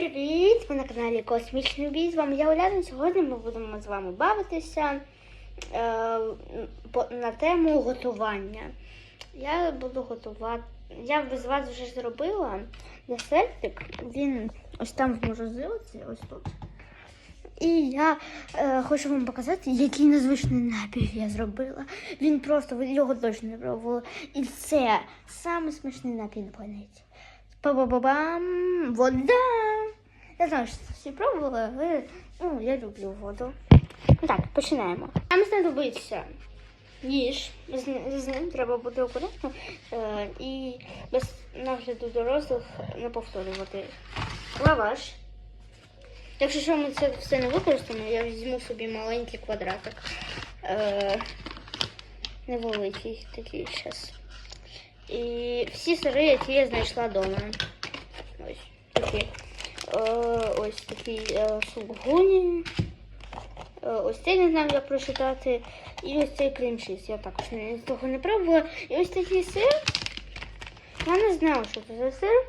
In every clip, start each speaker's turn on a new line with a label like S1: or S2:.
S1: привіт! Ви на каналі Космічний Бій. З вами я Оляна. Сьогодні ми будемо з вами бавитися е, на тему готування. Я буду готувати. Я без вас вже зробила десертик. Він ось там в морозилці, ось тут. І я е, хочу вам показати, який незвичний напій я зробила. Він просто ви його точно не пробували. І це самий смачний напій на планеті. Па-ба-ба-бам! Вода! Я знаю, що це всі пробували, але ну, я люблю воду. Ну Так, починаємо. Нам знадобиться ніж, з, з ним треба бути акуратно е, і без нагляду дорослих не повторювати. Лаваш. Якщо що ми це все не використаємо, я візьму собі маленький квадратик. Е, невеликий такий зараз. І всі сири, які я знайшла вдома. Ось такі. Е, ось такий е, сулугуні. Е, ось цей не знаю, як прочитати. І ось цей крем-чіз. Я також того не пробувала. І ось такий сир. Я не знала, що це за сир.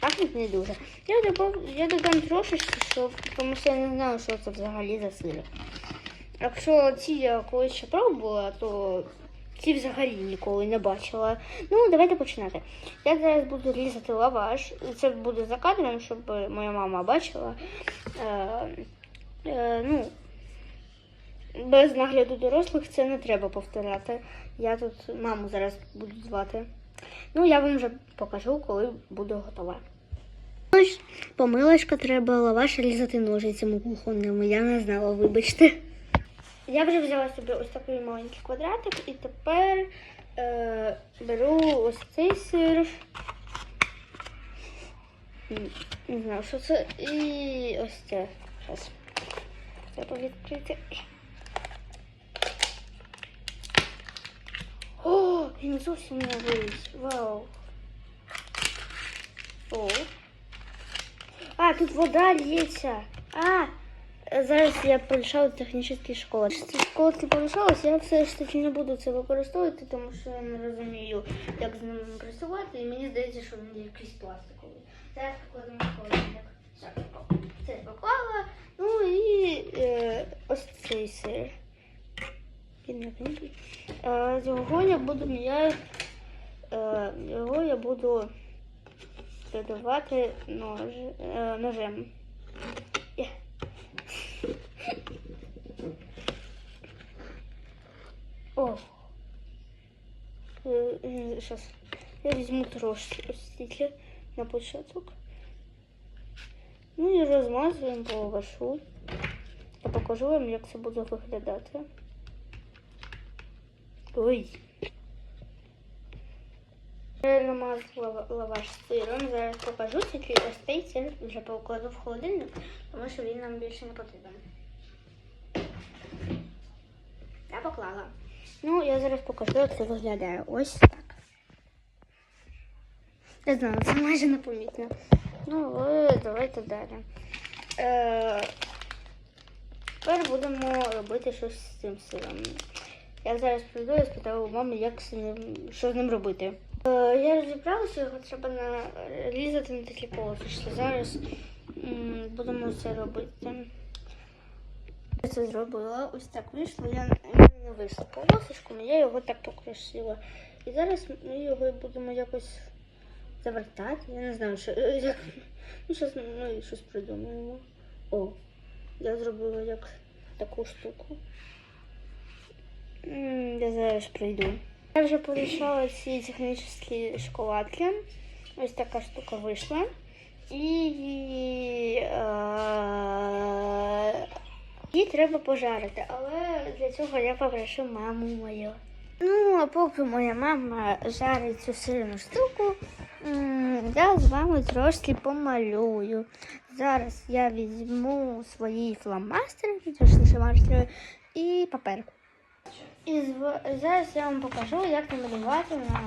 S1: Пахнуть не дуже. Я, добав, я додам трошечки, щоб, тому що я не знаю, що це взагалі за сир. Якщо ці я колись ще пробувала, то ці взагалі ніколи не бачила. Ну, давайте починати. Я зараз буду різати лаваш. Це буде за кадром, щоб моя мама бачила. Е, е, ну, без нагляду дорослих це не треба повторяти. Я тут маму зараз буду звати. Ну, я вам вже покажу, коли буду готова. Помилочка, треба лаваш різати ножицями кухонними. Я не знала, вибачте. Я вже взяла собі ось такий маленький квадратик і тепер е, беру ось цей сир. Не знаю, що це. І ось це. Зараз. Треба відкрити. О, він зовсім не виліз. Вау. О. А, тут вода лється. А, зараз я порішала технічні школи. Коли ти порішалась, я все ж таки не буду це використовувати, тому що я не розумію, як з ним працювати, і мені здається, що він якийсь пластиковий. Зараз покладемо о, це поклала. Ну і е, ось цей сир. Е, його я буду я, е, його я буду додавати нож, е, ножем. Є. О. Сейчас я візьму трошки ось на початок. Ну і розмазуємо по лавашу. Я покажу вам, як це буде виглядати. Ой. Я намазала лаваш сиром. Зараз покажу, тільки ось цей сир вже покладу в холодильник, тому що він нам більше не потрібен. Ну, я зараз покажу, як це виглядає. Ось так. Я знаю, це майже непомітно. Ну, давайте далі. Е, тепер будемо робити щось з цим сиром. Я зараз прийду і спитаю у мами, як з ним, що з ним робити. Е, я розібралася, його треба нарізати на такі полосочки. Зараз будемо це робити. Я це зробила, ось так вийшло. Я в мене полосочком, я його так покришила. І зараз ми його будемо якось завертати. Я не знаю, що. е, як- Ну, ну, і щось придумаємо. О, я зробила як таку штуку. Я зараз прийду. Я вже порішала ці технічні шоколадки. Ось така штука вийшла. І е, її треба пожарити, але для цього я попрошу маму мою. Ну, а поки моя мама жарить цю сирну штуку, я з вами трошки помалюю. Зараз я візьму свої фломастери, маркери, і папер. І зараз я вам покажу, як намалювати на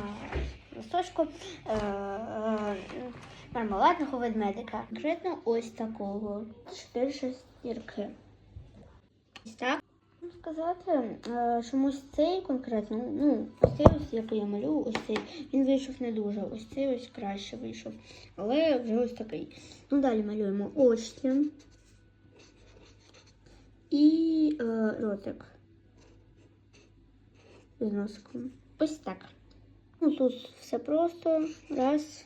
S1: листочку е, е, мармеладного ведмедика. Конкретно ось такого. Чотири шестірки. Так. сказати, е, чомусь цей конкретно, ну, ось цей ось, який я малюю, ось цей, він вийшов не дуже, ось цей ось краще вийшов. Але вже ось такий. Ну, далі малюємо очі. І е, ротик. З носиком. Ось так. Ну, тут все просто. Раз,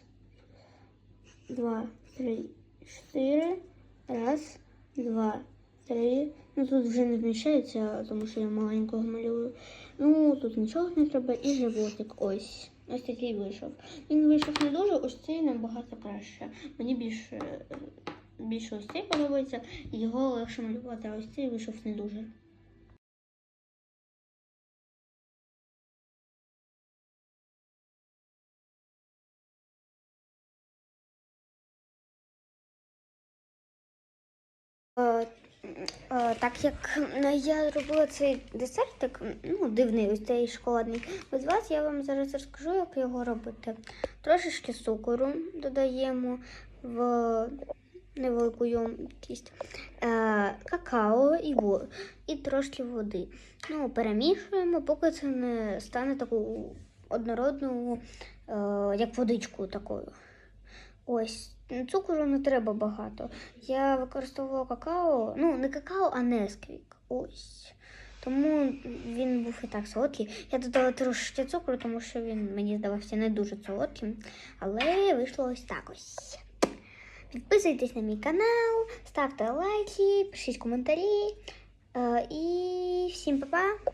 S1: два, три, чотири. Раз, два, три. Ну тут вже не вміщається, тому що я маленького малюю. Ну тут нічого не треба. І животик. Ось. Ось такий вийшов. Він вийшов не дуже, ось цей набагато краще. Мені більше, більше ось цей подобається, його легше малювати, а ось цей вийшов не дуже. Так як е, я робила цей десертик, ну, дивний, ось цей шоколадний без вас, я вам зараз розкажу, як його робити. Трошечки цукору додаємо в невелику ємкість, е, какао і, і трошки води. Ну, перемішуємо, поки це не стане такою однородною, е, як водичкою такою. Ось, цукру не треба багато. Я використовувала какао, ну не какао, а несквік. Ось. Тому він був і так солодкий. Я додала трошки цукру, тому що він мені здавався не дуже солодким. Але вийшло ось так ось. Підписуйтесь на мій канал, ставте лайки, пишіть коментарі. Е, І всім па-па!